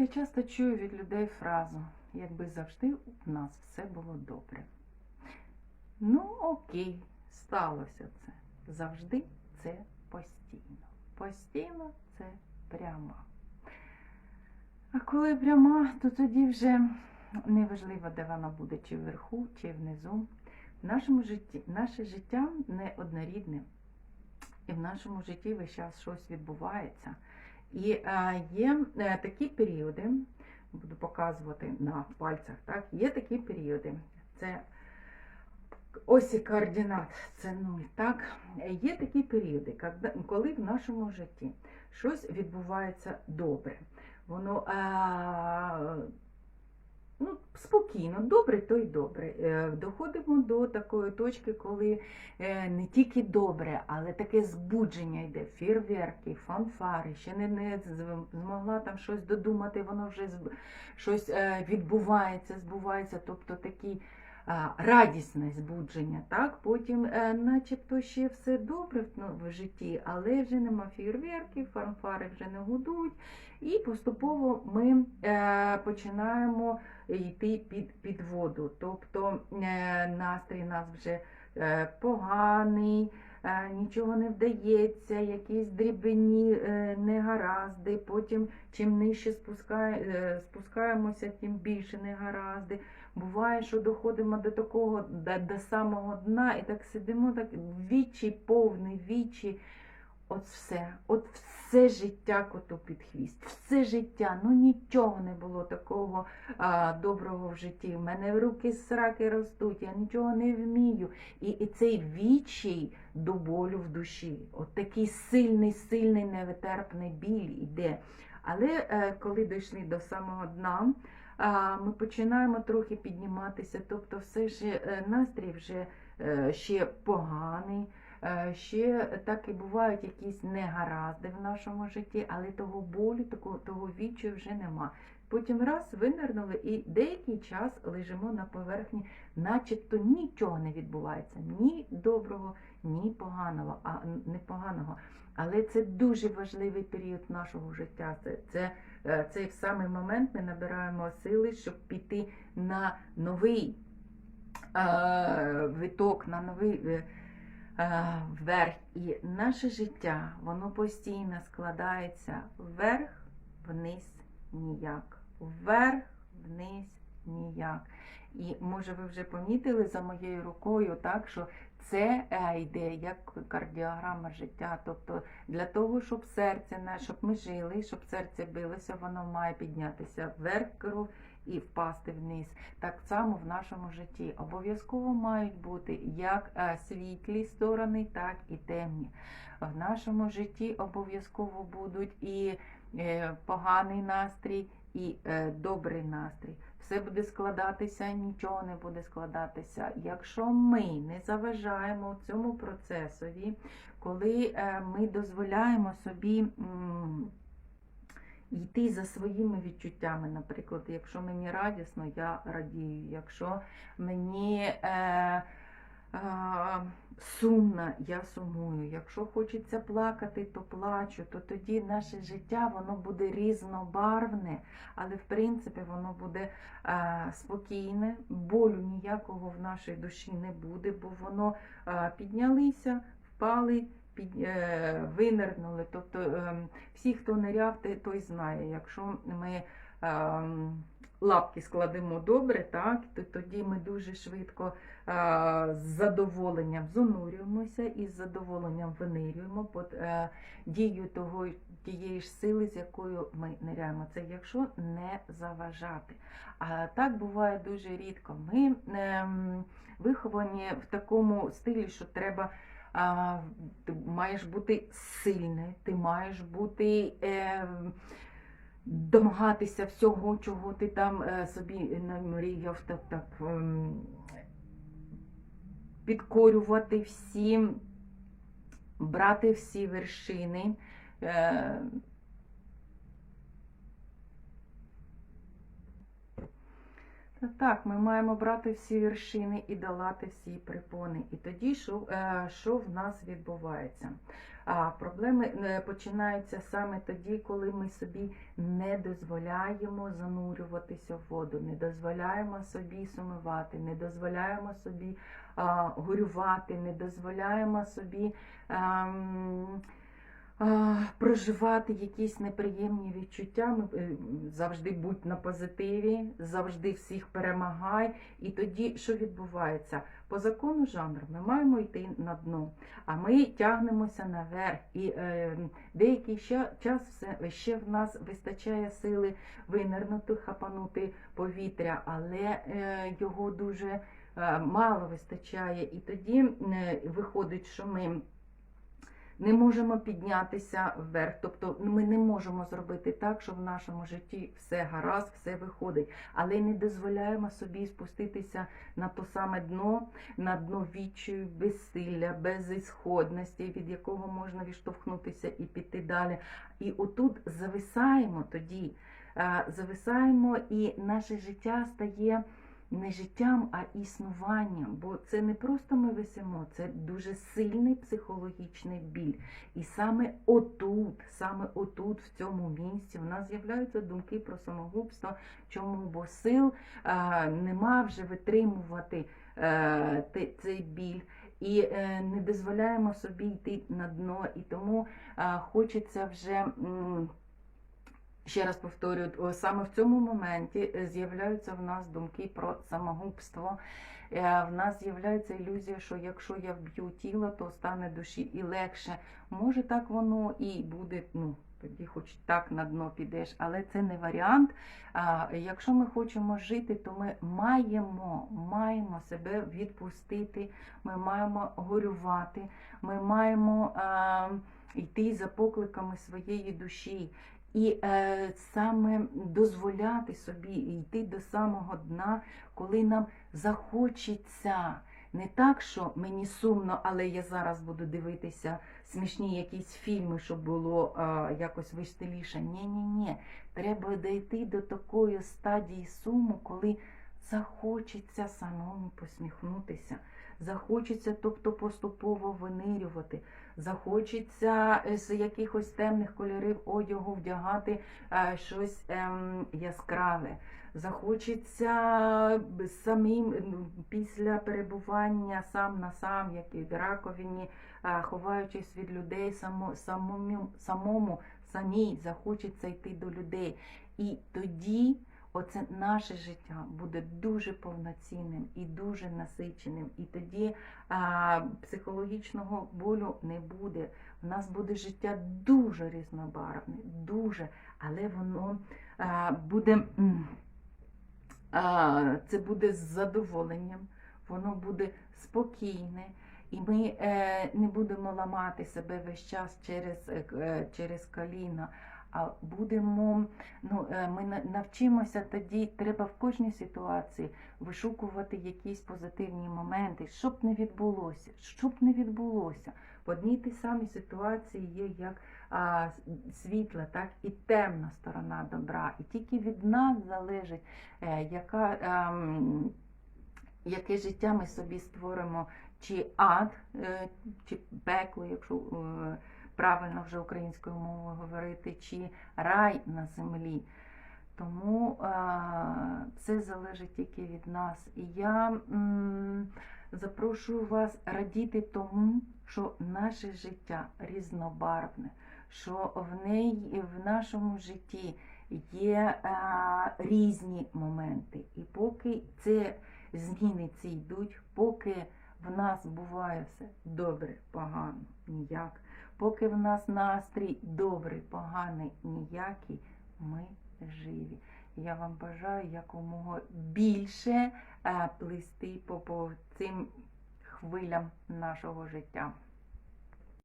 Я часто чую від людей фразу, якби завжди у нас все було добре. Ну, окей, сталося це. Завжди це постійно. Постійно це пряма. А коли пряма, то тоді вже неважливо, де вона буде, чи вверху, чи внизу. В нашому житті, наше життя не однорідне. І в нашому житті весь час щось відбувається. І е, є е, такі періоди, буду показувати на пальцях, так, є такі періоди. Це осі координат, це нуль. Так? Є такі періоди, коли в нашому житті щось відбувається добре. Воно е, ну, спокійно, добре, то й добре. Е, Доходимо до такої точки, коли е, не тільки добре, але таке збудження йде, фірверки, фанфари, ще не, не змогла там щось додумати, воно вже щось е, відбувається, збувається, тобто такі а, радісне збудження, так? Потім е, начебто ще все добре в, ну, житті, але вже нема фейерверків, фанфари вже не гудуть, і поступово ми е, починаємо йти під, під воду. Тобто е, настрій нас вже поганий, нічого не вдається, якісь дрібні е, негаразди. Потім чим нижче е, спускаємося, тим більше негаразди. Буває, що доходимо до такого, до, до самого дна, і так сидимо, так вічі, повний вічі. От все, от все життя коту під хвіст, все життя, ну нічого не було такого а, доброго в житті. В мене руки сраки ростуть, я нічого не вмію. І, і цей відчай до болю в душі. От такий сильний, сильний, невитерпний біль іде. Але е, коли дійшли до самого дна, а, ми починаємо трохи підніматися, тобто все ж е, настрій вже е, ще поганий. Е, Ще так і бувають якісь негаразди в нашому житті, але того болю, такого, того відчаю вже нема. Потім раз винирнули і деякий час лежимо на поверхні, начебто нічого не відбувається, ні доброго, ні поганого, а не поганого. Але це дуже важливий період нашого життя. Це, це, е, цей самий момент ми набираємо сили, щоб піти на новий е, виток, на новий. Вверх. І наше життя, воно постійно складається вверх, вниз, ніяк. Вверх, вниз, ніяк. І може ви вже помітили за моєю рукою, так, що це е, йде як кардіограма життя. Тобто для того, щоб серце, щоб ми жили, щоб серце билося, воно має піднятися вверх кров і впасти вниз. Так само в нашому житті обов'язково мають бути як е, світлі сторони, так і темні. В нашому житті обов'язково будуть і е, поганий настрій, і е, добрий настрій. Все буде складатися, нічого не буде складатися. Якщо ми не заважаємо цьому процесові, коли е, ми дозволяємо собі. йти за своїми відчуттями. Наприклад, якщо мені радісно, я радію. Якщо мені е, сумно, я сумую. Якщо хочеться плакати, то плачу, то тоді наше життя воно буде різнобарвне, але в принципі воно буде спокійне, болю ніякого в нашій душі не буде, бо воно піднялися, впали е, винирнули. Тобто е, всі, хто ниряв, той знає. Якщо ми е, лапки складемо добре, так, то тоді ми дуже швидко е, з задоволенням занурюємося і з задоволенням винирюємо під е, дією того, тієї ж сили, з якою ми ниряємо. Це якщо не заважати. А так буває дуже рідко. Ми ем, виховані в такому стилі, що треба ти маєш бути сильною, ти маєш бути е, домагатися всього, чого ти там е, собі намріяв, так, так, ем, підкорювати всім, брати всі вершини. Е, Та Так, ми маємо брати всі вершини і долати всі препони. І тоді що, е, що в нас відбувається? А проблеми е, починаються саме тоді, коли ми собі не дозволяємо занурюватися в воду, не дозволяємо собі сумувати, не дозволяємо собі а, горювати, не дозволяємо собі. ем, а, проживати якісь неприємні відчуття. Е, завжди будь на позитиві, завжди всіх перемагай. І тоді що відбувається? По закону жанру ми маємо йти на дно, а ми тягнемося наверх. І е, деякий ще, час все, ще в нас вистачає сили винирнути, хапанути повітря, але е, його дуже е, мало вистачає. І тоді е, виходить, що ми не можемо піднятися вверх. Тобто ми не можемо зробити так, що в нашому житті все гаразд, все виходить, але не дозволяємо собі спуститися на то саме дно, на дно відчаю, безсилля, безісходності, від якого можна відштовхнутися і піти далі. І отут зависаємо тоді, зависаємо, і наше життя стає не життям, а існуванням. Бо це не просто ми висимо, це дуже сильний психологічний біль. І саме отут, саме отут, в цьому місці, в нас з'являються думки про самогубство. Чому? Бо сил а, нема вже витримувати е, те- цей біль. І е, не дозволяємо собі йти на дно, і тому е, хочеться вже. Ще раз повторюю, саме в цьому моменті е, з'являються в нас думки про самогубство. Е, В нас з'являється ілюзія, що якщо я вб'ю тіло, то стане душі і легше. Може, так воно і буде. Ну, тоді хоч так на дно підеш, але це не варіант. Якщо ми хочемо жити, то ми маємо, маємо себе відпустити, ми маємо горювати, ми маємо йти за покликами своєї душі. І е, саме дозволяти собі йти до самого дна, коли нам захочеться. Не так, що мені сумно, але я зараз буду дивитися смішні якісь фільми, щоб було е, якось веселіше. Ні, ні, ні. Треба дійти до такої стадії суму, коли захочеться самому посміхнутися, захочеться, тобто поступово винирювати, захочеться е, з якихось темних кольорів одягу вдягати е, щось ем, яскраве. Захочеться самим ну, після перебування сам на сам, як і в раковині, е, ховаючись від людей, само, самому, самому самій захочеться йти до людей. І тоді оце наше життя буде дуже повноцінним і дуже насиченим. І тоді а, психологічного болю не буде. У нас буде життя дуже різнобарвне, дуже, але воно а, буде. а, це буде з задоволенням, воно буде спокійне, і ми е, не будемо ламати себе весь час через, е, е, через коліна, а будемо, ну, е, ми навчимося тоді, треба в кожній ситуації вишукувати якісь позитивні моменти, щоб не відбулося, щоб не відбулося. В одній тій самій ситуації є як а, світла, так і темна сторона добра. І тільки від нас залежить, е, яка, ем, яке життя ми собі створимо, чи ад, е, чи пекло, якщо е, правильно вже українською мовою говорити, чи рай на землі. Тому е, це залежить тільки від нас. І я запрошую вас радіти тому, що наше життя різнобарвне, що в неї в нашому житті є е, різні моменти. І поки це зміни ці йдуть, поки в нас буває все добре, погано, ніяк. Поки в нас настрій добрий, поганий, ніякий, ми живі. Я вам бажаю якомога більше е, плисти по, по цим хвилям нашого життя.